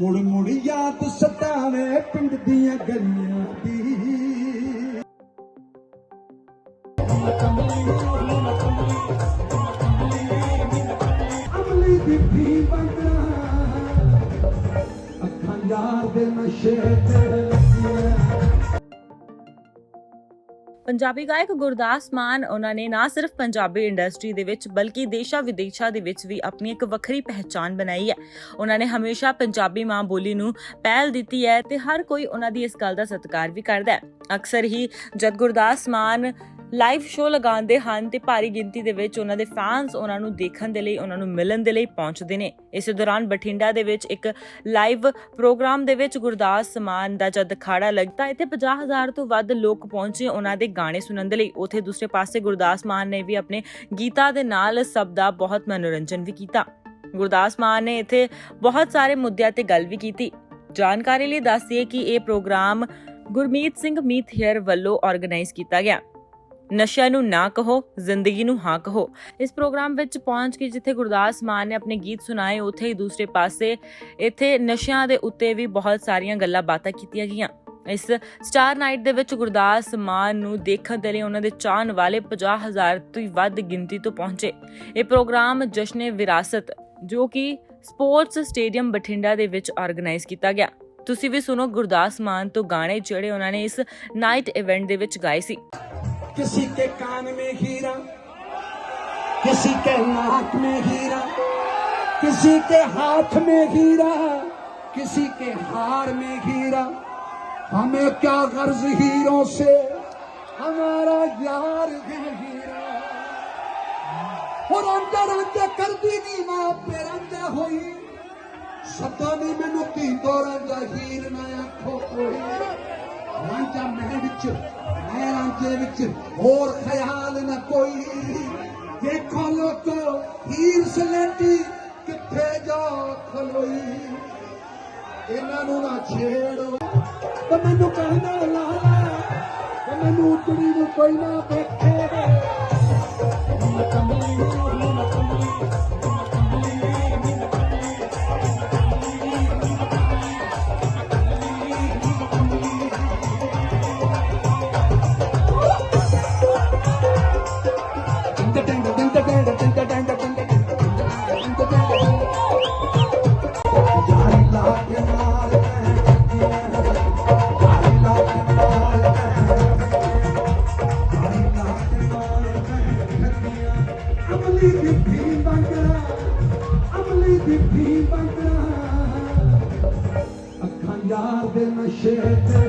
ਮੁੜ ਮੁੜ ਯਾਦ ਸਤਾਵੇ ਪਿੰਡ ਦੀਆਂ ਗਲੀਆਂ ਦੀ। ਅਮਲੀ ਦੀ ਵੀ ਬੰਗਣਾ ਅੱਖਾਂ ਯਾਰ ਦੇ ਨਸ਼ੇ ਤੇ। ਪੰਜਾਬੀ ਗਾਇਕ ਗੁਰਦਾਸ ਮਾਨ, ਉਹਨਾਂ ਨੇ ਨਾ ਸਿਰਫ ਪੰਜਾਬੀ ਇੰਡਸਟਰੀ ਦੇ ਵਿੱਚ ਬਲਕਿ ਦੇਸ਼ਾਂ ਵਿਦੇਸ਼ਾਂ ਦੇ ਵਿੱਚ ਵੀ ਆਪਣੀ ਇੱਕ ਵੱਖਰੀ ਪਹਿਚਾਨ ਬਣਾਈ ਹੈ। ਉਹਨਾਂ ਨੇ ਹਮੇਸ਼ਾ ਪੰਜਾਬੀ ਮਾਂ ਬੋਲੀ ਨੂੰ ਪਹਿਲ ਦਿੱਤੀ ਹੈ ਤੇ ਹਰ ਕੋਈ ਉਹਨਾਂ ਦੀ ਇਸ ਗੱਲ ਦਾ ਸਤਿਕਾਰ ਵੀ ਕਰਦਾ ਹੈ। ਅਕਸਰ ਹੀ ਜਦ ਗੁਰਦਾਸ ਮਾਨ ਲਾਈਵ ਸ਼ੋਅ ਲਗਾਉਂਦੇ ਹਨ ਤੇ ਭਾਰੀ ਗਿਣਤੀ ਦੇ ਵਿੱਚ ਉਹਨਾਂ ਦੇ ਫੈਨਸ ਉਹਨਾਂ ਨੂੰ ਦੇਖਣ ਦੇ ਲਈ, ਉਹਨਾਂ ਨੂੰ ਮਿਲਣ ਦੇ ਲਈ ਪਹੁੰਚਦੇ ਨੇ। ਇਸੇ ਦੌਰਾਨ ਬਠਿੰਡਾ ਦੇ ਵਿੱਚ ਇੱਕ ਲਾਈਵ ਪ੍ਰੋਗਰਾਮ ਦੇ ਵਿੱਚ ਗੁਰਦਾਸ ਮਾਨ ਦਾ ਜਦ ਅਖਾੜਾ ਲੱਗਦਾ, ਇੱਥੇ 50000 ਤੋਂ ਵੱਧ ਲੋਕ ਪਹੁੰਚੇ ਉਹਨਾਂ ਦੇ ਗਾਣੇ ਸੁਣਨ ਦੇ ਲਈ। ਉਥੇ ਦੂਸਰੇ ਪਾਸੇ ਗੁਰਦਾਸ ਮਾਨ ਨੇ ਵੀ ਆਪਣੇ ਗੀਤਾਂ ਦੇ ਨਾਲ ਸਭ ਦਾ ਬਹੁਤ ਮਨੋਰੰਜਨ ਵੀ ਕੀਤਾ। ਗੁਰਦਾਸ ਮਾਨ ਨੇ ਇੱਥੇ ਬਹੁਤ ਸਾਰੇ ਮੁੱਦਿਆਂ ਤੇ ਗੱਲ ਵੀ ਕੀਤੀ। ਜਾਣਕਾਰੀ ਲਈ ਦੱਸ ਕਿ ਇਹ ਪ੍ਰੋਗਰਾਮ ਗੁਰਮੀਤ ਸਿੰਘ ਮੀਤ ਹੇਅਰ ਵੱਲੋਂ ਆਰਗੇਨਾਈਜ਼ ਕੀਤਾ ਗਿਆ। ਨਸ਼ਿਆਂ ਨੂੰ ਨਾ ਕਹੋ, ਜ਼ਿੰਦਗੀ ਨੂੰ ਹਾਂ ਕਹੋ। ਇਸ ਪ੍ਰੋਗਰਾਮ ਵਿੱਚ ਪਹੁੰਚ ਕੇ ਜਿੱਥੇ ਗੁਰਦਾਸ ਮਾਨ ਨੇ ਆਪਣੇ ਗੀਤ ਸੁਣਾਏ, ਉੱਥੇ ਹੀ ਦੂਸਰੇ ਪਾਸੇ ਇੱਥੇ ਨਸ਼ਿਆਂ ਦੇ ਉੱਤੇ ਵੀ ਬਹੁਤ ਸਾਰੀਆਂ ਗੱਲਾਂ ਬਾਤਾਂ ਕੀਤੀਆਂ ਗਈਆਂ। ਇਸ ਸਟਾਰ ਨਾਈਟ ਦੇ ਵਿੱਚ ਗੁਰਦਾਸ ਮਾਨ ਨੂੰ ਦੇਖਣ ਦੇ ਲਈ ਉਹਨਾਂ ਦੇ ਚਾਹਣ ਵਾਲੇ 50000 ਤੋਂ ਵੱਧ ਗਿਣਤੀ ਤੋਂ ਪਹੁੰਚੇ। ਇਹ ਪ੍ਰੋਗਰਾਮ ਜਸ਼ਨੇ ਵਿਰਾਸਤ, ਜੋ ਕਿ ਸਪੋਰਟਸ ਸਟੇਡੀਅਮ ਬਠਿੰਡਾ ਦੇ ਵਿੱਚ ਆਰਗੇਨਾਈਜ਼ ਕੀਤਾ ਗਿਆ। ਤੁਸੀਂ ਵੀ ਸੁਣੋ ਗੁਰਦਾਸ ਮਾਨ ਤੋਂ ਗਾਣੇ ਜਿਹੜੇ ਉਹਨਾਂ ਨੇ ਇਸ ਨਾਈਟ ਇਵੈਂਟ ਦੇ ਵਿੱਚ ਗਾਏ ਸੀ। किसी के कान में हीरा, किसी के नाक में हीरा, किसी के हाथ में हीरा, किसी के हार में हीरा। हमें क्या गर्ज हीरों से? हमारा यार है हीरा। और अंजा रंजा कर दी माँ पे रंजा हुई। सदा ने मैनू की दो रंजा हीर ना आखो कोई रंजा मैं बिच मैं ਰਾਂਝੇ ਵਿੱਚ ਹੋਰ ਖਿਆਲ ਨਾ ਕੋਈ। ਦੇਖੋ ਲੋਕੋ, ਹੀਰ ਸਲੇਟੀ ਕਿੱਥੇ ਜਾ ਖਲੋਈ। ਇਹਨਾਂ ਨੂੰ ਨਾ ਛੇੜੋ। ਤੇ ਮੈਨੂੰ ਕਹਿੰਦਾ ਲਾਲਾ ਤੇ ਮੈਨੂੰ ਉਤਰੀ ਨੂੰ ਕੋਈ ਨਾ ਦੇਖੇ। ਵੀ ਬੰਗੜਾ ਅੱਖਾਂ ਯਾਰ ਦੇ ਨਸ਼ੇ ਤੇ